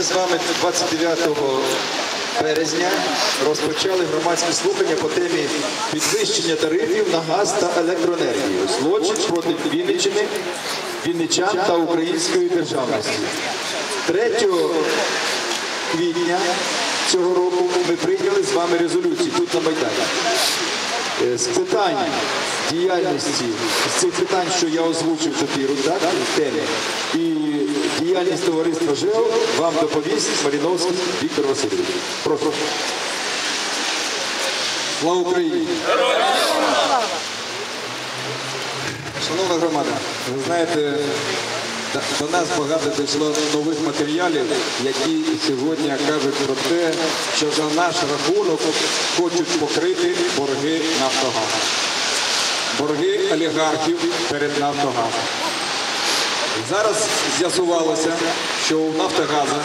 Ми з вами 29 березня розпочали громадські слухання по темі підвищення тарифів на газ та електроенергію. Злочин проти Вінниччини, Вінничан та української державності. 3 квітня цього року ми прийняли з вами резолюцію тут на Майдані. Е, З питань діяльності, з цих питань, що я озвучив ефіру, так, в темі, і діяльність товариства ЖЕО вам доповість Маріновський Віктор Васильович. Прошу. Слава Україні! Шановна громада, ви знаєте, до- нас багато дійшло нових матеріалів, які сьогодні кажуть про те, що за наш рахунок хочуть покрити борги Нафтогазу. Борги олігархів перед Нафтогазом. Зараз з'ясувалося, що у Нафтогазу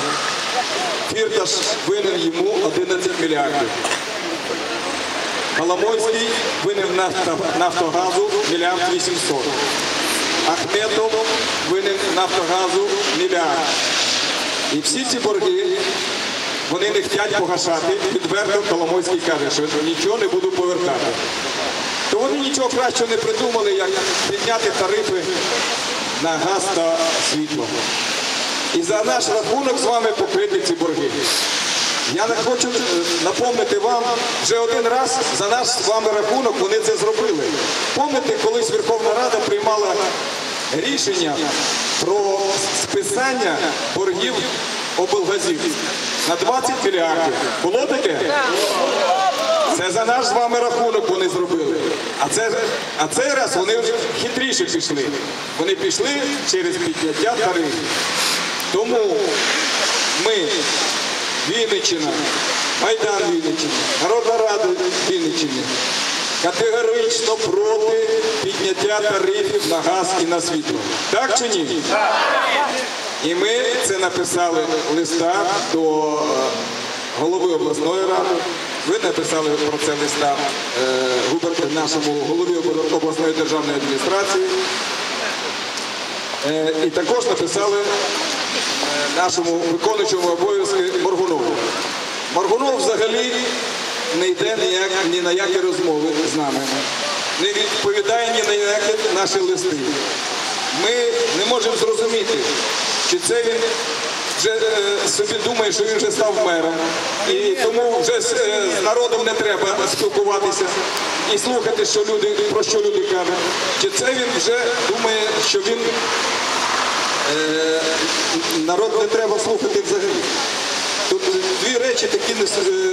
Фірташ винен йому 11 мільярдів. Коломойський винен Нафтогазу мільярд 800. Ахметов винен Нафтогазу мільярд. І всі ці борги вони не хочуть погашати. Відверто Коломойський каже, що нічого не буду повертати. То вони нічого кращого не придумали, як підняти тарифи на газ та світло. І за наш рахунок з вами покрити ці борги. Я не хочу е, напомнити вам, вже один раз за наш з вами рахунок вони це зробили. Пам'ятаєте, колись Верховна Рада приймала рішення про списання боргів облгазів на 20 мільярдів. Було таке? Це за наш з вами рахунок вони зробили. А, це, а цей раз вони вже хитріше пішли. Вони пішли через підняття тарифів. Тому ми, Вінниччина, Майдан Вінниччини, Народна Рада Вінниччини, категорично проти підняття тарифів на газ і на світло. Так чи ні? І ми це написали в листа до е, голови обласної ради. Ви написали про це листа е, нашому голові обласної державної адміністрації. Е, І також написали нашому виконуючому обов'язки Моргунову. Моргунов взагалі не йде ніяк, ні на які розмови з нами, не відповідає ні на які наші листи. Ми не можемо зрозуміти, чи це він вже е, собі думає, що він вже став мером, і тому вже з, е, з народом не треба спілкуватися і слухати, що люди, про що люди кажуть. Чи це він вже думає, що він народ не треба слухати взагалі. Тут дві речі такі не е,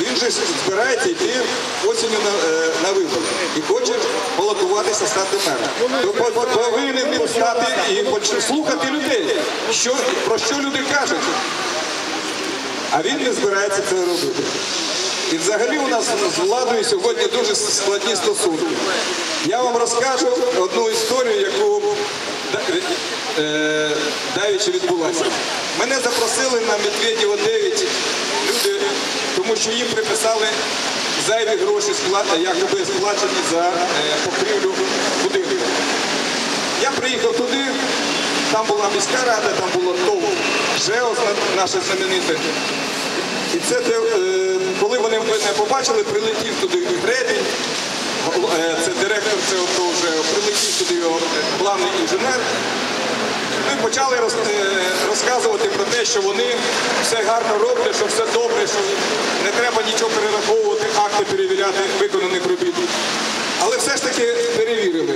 він же збирається йти осінню на, е, на вибори і хоче балотуватися стати мером. То по- по- повинен він стати і слухати людей, що, про що люди кажуть. А він не збирається це робити. І взагалі у нас з владою сьогодні дуже складні стосунки. Я вам розкажу одну історію, яку е, давічі відбулася. Мене запросили на Медведєва 9 люди, тому що їм приписали зайві гроші, якоби сплачені за е, покрівлю будинку. Я приїхав туди, там була міська рада, там було ТОВ, ЖЕО наше знамените. І це е, коли вони мене побачили, прилетів туди Гребінь, е, це директор цього того ЖЕО, прилетів туди його е, главний інженер. Ми почали роз- е, розказувати про те, що вони все гарно роблять, що все добре, що не треба нічого перераховувати, акти перевіряти виконаних робіт. Але все ж таки перевірили.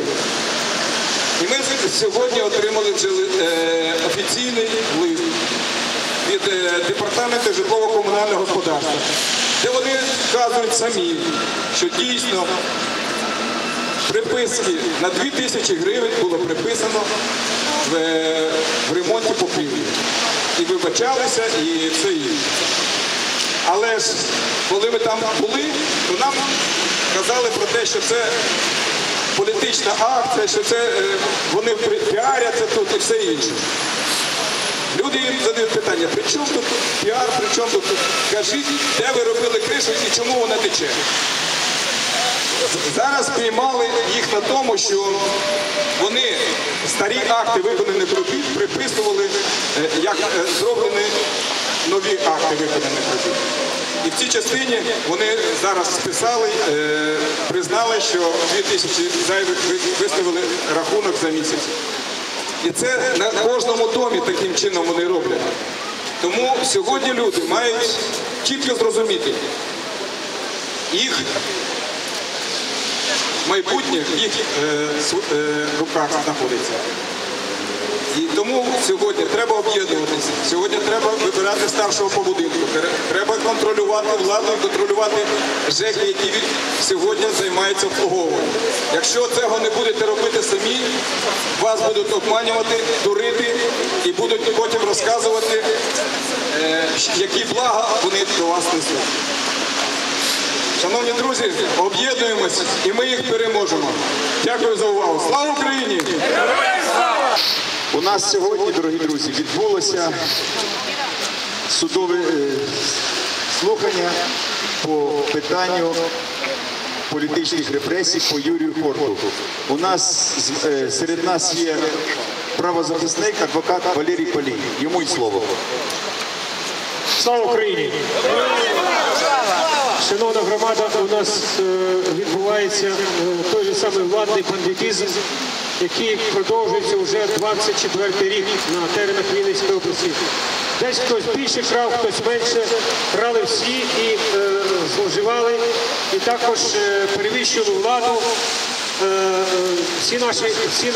І ми сьогодні отримали е, офіційний лист від е, департаменту житлово-комунального господарства, де вони вказують самі, що дійсно приписки на 2 тисячі гривень було приписано в, ремонті покрівлі. І вибачалися, і все інше. Але ж коли ми там були, то нам казали про те, що це політична акція, що це е, вони пі- піаряться тут і все інше. Люди їм задають питання, при чому тут піар, при чому тут кажіть, де ви робили кришу і чому вона тече. Зараз піймали їх на тому, що вони старі акти виконаних робіт приписували, е, як е, зроблені нові акти виконаних робіт. І в цій частині вони зараз списали, е, признали, що 2 тисячі зайвих виставили рахунок за місяць. І це на кожному домі таким чином вони роблять. Тому сьогодні люди мають чітко зрозуміти, їх майбутнє в їх е, е, руках знаходиться. І тому сьогодні треба об'єднуватися. Сьогодні треба вибирати старшого по будинку. Треба контролювати владу і контролювати ЖЕКи, які сьогодні займаються обслуговуванням. Якщо цього не будете робити самі, вас будуть обманювати, дурити і будуть потім розказувати, е, які блага вони до вас несуть. Шановні друзі, об'єднуємось і ми їх переможемо. Дякую за увагу. Слава Україні! У нас сьогодні, дорогі друзі, відбулося судове е, слухання по питанню політичних репресій по Юрію Хорту. У нас е, серед нас є правозахисник, адвокат Валерій Полій. Йому й слово. Слава Україні! Шановна громада, у нас е, відбувається е, той же самий владний бандитизм, який продовжується вже 24 рік на теренах Вінницької області. Десь хтось більше крав, хтось менше, крали всі і е, зловживали, і також перевищували владу. Всі наші, всі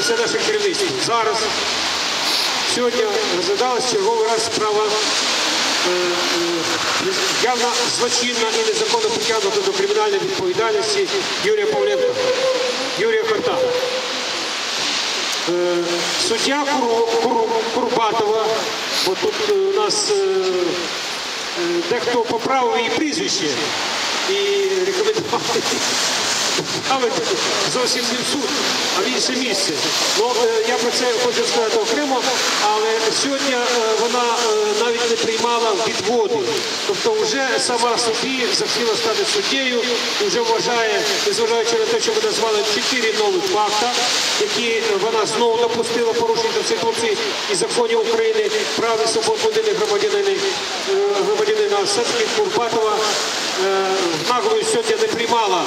все, наше керівництво. Зараз Сьогодні розглядалась черговий раз справа явно злочинна і незаконно притягнута до кримінальної відповідальності Юрія Павленка, Юрія Кота. Е, Суддя Курбатова, бо тут е, у нас е, дехто поправив її прізвище. І рекомендував ставити зовсім не в суд, а в інше місце. Ну, е, я про це хочу сказати окремо, але сьогодні е, вона е, навіть не приймала відводи. Тобто вже сама собі захотіла стати суддєю вже вважає, незважаючи на те, що ви назвали чотири нових факта, які вона знову допустила порушення Конституції і законів України, прав і свобод людини громадянина, громадянина все-таки Курбатова е, наглою сьогодні не приймала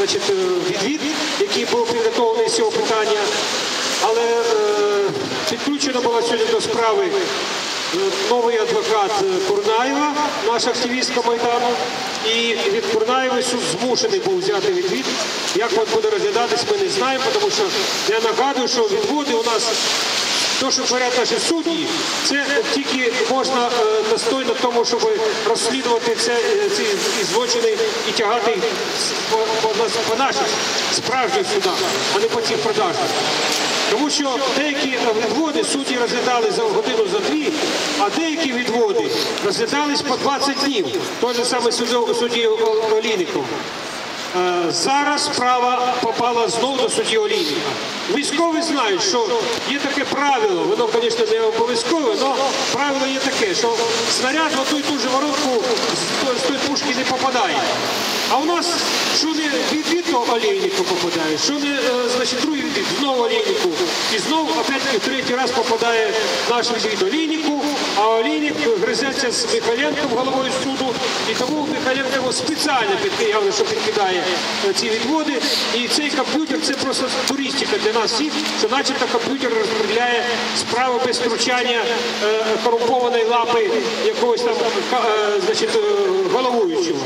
е, відвід, який був підготовлений з цього питання. Але е, підключена була сьогодні до справи е, новий адвокат е, Курнаєва, наша активістка Майдану. І від Курнаєва суд змушений був взяти відвід. Як він буде розглядатись, ми не знаємо, тому що я нагадую, що відводи у нас то, що говорять наші судді, це тільки можна е, достойно тому, щоб розслідувати е, ці злочини і тягати по, наших справжніх судах, а не по цих продажних. Тому що деякі відводи судді розглядали за годину за дві, а деякі відводи розглядались по 20 днів. Той же саме судді Олійников. Е, Зараз справа попала знову до судді Олійника. Військові знають, що є таке правило, воно, звісно, не обов'язкове, але правило є таке, що снаряд в одну і ту ж воронку з тої- пушки не попадає. А у нас що не від відно олійнику попадає, що не е, значить другий від знову олійнику. І знову опять третій раз попадає наш від олійнику, а олійник гризеться з Михайленком головою суду, і тому Михайленко його спеціально підкидає, що підкидає е, ці відводи. І цей комп'ютер це просто туристика для нас всіх, що начебто комп'ютер розподіляє справи без втручання е, корумпованої лапи якогось там е, значить, е, головуючого.